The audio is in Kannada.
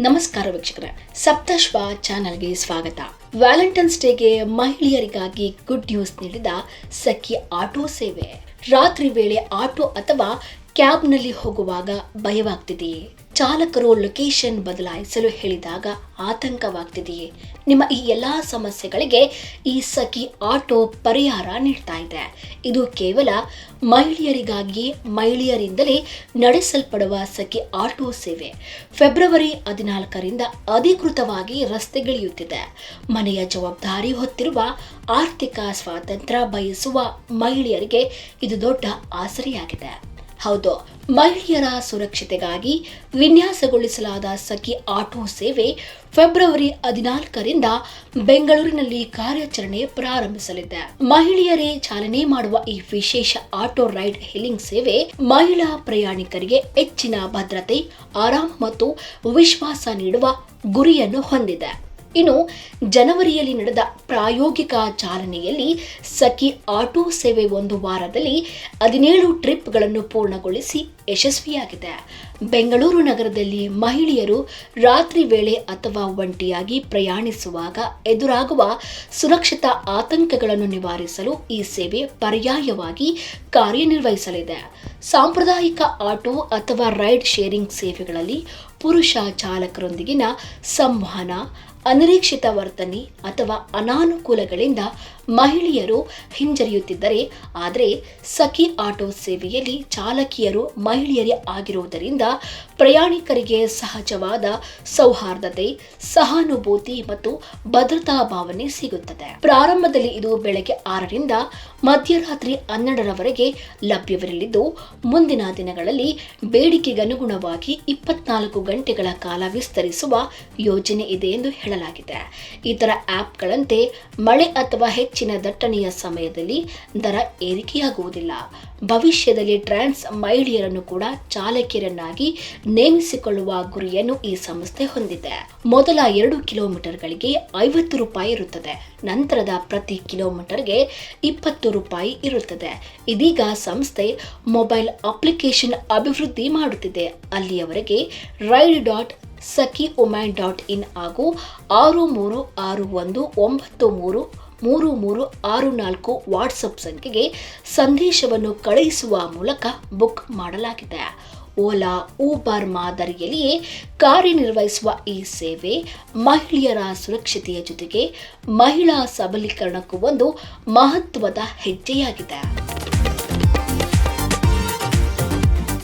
ನಮಸ್ಕಾರ ವೀಕ್ಷಕರೇ. ಸಪ್ತಶ್ವ ಚಾನಲ್ಗೆ ಸ್ವಾಗತ. ವ್ಯಾಲೆಂಟೈನ್ಸ್ ಡೇಗೆ ಮಹಿಳೆಯರಿಗಾಗಿ ಗುಡ್ ನ್ಯೂಸ್ ನೀಡಿದ ಸಖಿ ಆಟೋ ಸೇವೆ. ರಾತ್ರಿ ವೇಳೆ ಆಟೋ ಅಥವಾ ಕ್ಯಾಬ್ನಲ್ಲಿ ಹೋಗುವಾಗ ಭಯವಾಗ್ತಿದೆಯೇ ಚಾಲಕರು ಲೊಕೇಶನ್ ಬದಲಾಯಿಸಲು ಹೇಳಿದಾಗ ಆತಂಕವಾಗ್ತಿದೆಯೇ? ನಿಮ್ಮ ಈ ಎಲ್ಲ ಸಮಸ್ಯೆಗಳಿಗೆ ಈ ಸಖಿ ಆಟೋ ಪರಿಹಾರ ನೀಡ್ತಾ ಇದೆ. ಇದು ಕೇವಲ ಮಹಿಳೆಯರಿಗಾಗಿ, ಮಹಿಳೆಯರಿಂದಲೇ ನಡೆಸಲ್ಪಡುವ ಸಖಿ ಆಟೋ ಸೇವೆ. ಫೆಬ್ರವರಿ ಹದಿನಾಲ್ಕರಿಂದ ಅಧಿಕೃತವಾಗಿ ರಸ್ತೆಗಿಳಿಯುತ್ತಿದೆ ಮನೆಯ ಜವಾಬ್ದಾರಿ ಹೊತ್ತಿರುವ, ಆರ್ಥಿಕ ಸ್ವಾತಂತ್ರ್ಯ ಬಯಸುವ ಮಹಿಳೆಯರಿಗೆ ಇದು ದೊಡ್ಡ ಆಸರೆಯಾಗಿದೆ. ಹೌದು ಮಹಿಳೆಯರ ಸುರಕ್ಷತೆಗಾಗಿ ವಿನ್ಯಾಸಗೊಳಿಸಲಾದ ಸಖಿ ಆಟೋ ಸೇವೆ ಫೆಬ್ರವರಿ ಹದಿನಾಲ್ಕರಿಂದ ಬೆಂಗಳೂರಿನಲ್ಲಿ ಕಾರ್ಯಾಚರಣೆ ಪ್ರಾರಂಭಿಸಲಿದೆ. ಮಹಿಳೆಯರೇ ಚಾಲನೆ ಮಾಡುವ ಈ ವಿಶೇಷ ಆಟೋ ರೈಡ್ ಹೆಲಿಂಗ್ ಸೇವೆ ಮಹಿಳಾ ಪ್ರಯಾಣಿಕರಿಗೆ ಹೆಚ್ಚಿನ ಭದ್ರತೆ, ಆರಾಮ ಮತ್ತು ವಿಶ್ವಾಸ ನೀಡುವ ಗುರಿಯನ್ನು ಹೊಂದಿದೆ. ಇನ್ನು ಜನವರಿಯಲ್ಲಿ ನಡೆದ ಪ್ರಾಯೋಗಿಕ ಚಾಲನೆಯಲ್ಲಿ ಸಖಿ ಆಟೋ ಸೇವೆ ಒಂದು ವಾರದಲ್ಲಿ ಹದಿನೇಳು ಟ್ರಿಪ್ಗಳನ್ನು ಪೂರ್ಣಗೊಳಿಸಿ ಯಶಸ್ವಿಯಾಗಿದೆ. ಬೆಂಗಳೂರು ನಗರದಲ್ಲಿ ಮಹಿಳೆಯರು ರಾತ್ರಿ ವೇಳೆ ಅಥವಾ ಒಂಟಿಯಾಗಿ ಪ್ರಯಾಣಿಸುವಾಗ ಎದುರಾಗುವ ಸುರಕ್ಷತಾ ಆತಂಕಗಳನ್ನು ನಿವಾರಿಸಲು ಈ ಸೇವೆ ಪರ್ಯಾಯವಾಗಿ ಕಾರ್ಯನಿರ್ವಹಿಸಲಿದೆ. ಸಾಂಪ್ರದಾಯಿಕ ಆಟೋ ಅಥವಾ ರೈಡ್ ಶೇರಿಂಗ್ ಸೇವೆಗಳಲ್ಲಿ ಪುರುಷ ಚಾಲಕರೊಂದಿಗಿನ ಸಂವಹನ ಅನಿರೀಕ್ಷಿತ ವರ್ತನೆ ಅಥವಾ ಅನಾನುಕೂಲಗಳಿಂದ ಮಹಿಳೆಯರು ಹಿಂಜರಿಯುತ್ತಿದ್ದರೆ, ಆದರೆ ಸಖಿ ಆಟೋ ಸೇವೆಯಲ್ಲಿ ಚಾಲಕಿಯರು ಮಹಿಳೆಯರೇ ಆಗಿರುವುದರಿಂದ ಪ್ರಯಾಣಿಕರಿಗೆ ಸಹಜವಾದ ಸೌಹಾರ್ದತೆ, ಸಹಾನುಭೂತಿ ಮತ್ತು ಭದ್ರತಾ ಭಾವನೆ ಸಿಗುತ್ತದೆ. ಪ್ರಾರಂಭದಲ್ಲಿ ಇದು ಬೆಳಗ್ಗೆ ಆರರಿಂದ ಮಧ್ಯರಾತ್ರಿ ಹನ್ನೆರಡರವರೆಗೆ ಲಭ್ಯವಿರಲಿದ್ದು, ಮುಂದಿನ ದಿನಗಳಲ್ಲಿ ಬೇಡಿಕೆಗನುಗುಣವಾಗಿ ಇಪ್ಪತ್ನಾಲ್ಕು ಗಂಟೆಗಳ ಕಾಲ ವಿಸ್ತರಿಸುವ ಯೋಜನೆ ಇದೆ ಎಂದು ಹೇಳಲಾಗಿದೆ ಇತರ ಆ್ಯಪ್ಗಳಂತೆ ಮಳೆ ಅಥವಾ ಹೆಚ್ಚಿನ ದಟ್ಟಣೆಯ ಸಮಯದಲ್ಲಿ ದರ ಏರಿಕೆಯಾಗುವುದಿಲ್ಲ. ಭವಿಷ್ಯದಲ್ಲಿ ಟ್ರಾನ್ಸ್ ಮಹಿಳೆಯರನ್ನು ಕೂಡ ಚಾಲಕಿಯರನ್ನಾಗಿ ನೇಮಿಸಿಕೊಳ್ಳುವ ಗುರಿಯನ್ನು ಈ ಸಂಸ್ಥೆ ಹೊಂದಿದೆ. ಮೊದಲ ಎರಡು ಕಿಲೋಮೀಟರ್ಗಳಿಗೆ ಐವತ್ತು ರೂಪಾಯಿ ಇರುತ್ತದೆ. ನಂತರದ ಪ್ರತಿ ಕಿಲೋಮೀಟರ್ಗೆ ಇಪ್ಪತ್ತು ರೂಪಾಯಿ ಇರುತ್ತದೆ. ಇದೀಗ ಸಂಸ್ಥೆ ಮೊಬೈಲ್ ಅಪ್ಲಿಕೇಶನ್ ಅಭಿವೃದ್ಧಿ ಮಾಡುತ್ತಿದೆ. ಅಲ್ಲಿಯವರೆಗೆ ride dot Sakhi woman dot in ಹಾಗೂ ಆರು ಮೂರು ಆರು ಒಂದು ಒಂಬತ್ತು ಮೂರು ಮೂರು ಮೂರು ಆರು ನಾಲ್ಕು ವಾಟ್ಸಪ್ ಸಂಖ್ಯೆಗೆ ಸಂದೇಶವನ್ನು ಕಳುಹಿಸುವ ಮೂಲಕ ಬುಕ್ ಮಾಡಲಾಗಿದೆ. ಓಲಾ, ಊಬರ್ ಮಾದರಿಯಲ್ಲಿಯೇ ಕಾರ್ಯನಿರ್ವಹಿಸುವ ಈ ಸೇವೆ ಮಹಿಳೆಯರ ಸುರಕ್ಷತೆಯ ಜೊತೆಗೆ ಮಹಿಳಾ ಸಬಲೀಕರಣಕ್ಕೂ ಒಂದು ಮಹತ್ವದ ಹೆಜ್ಜೆಯಾಗಿದೆ.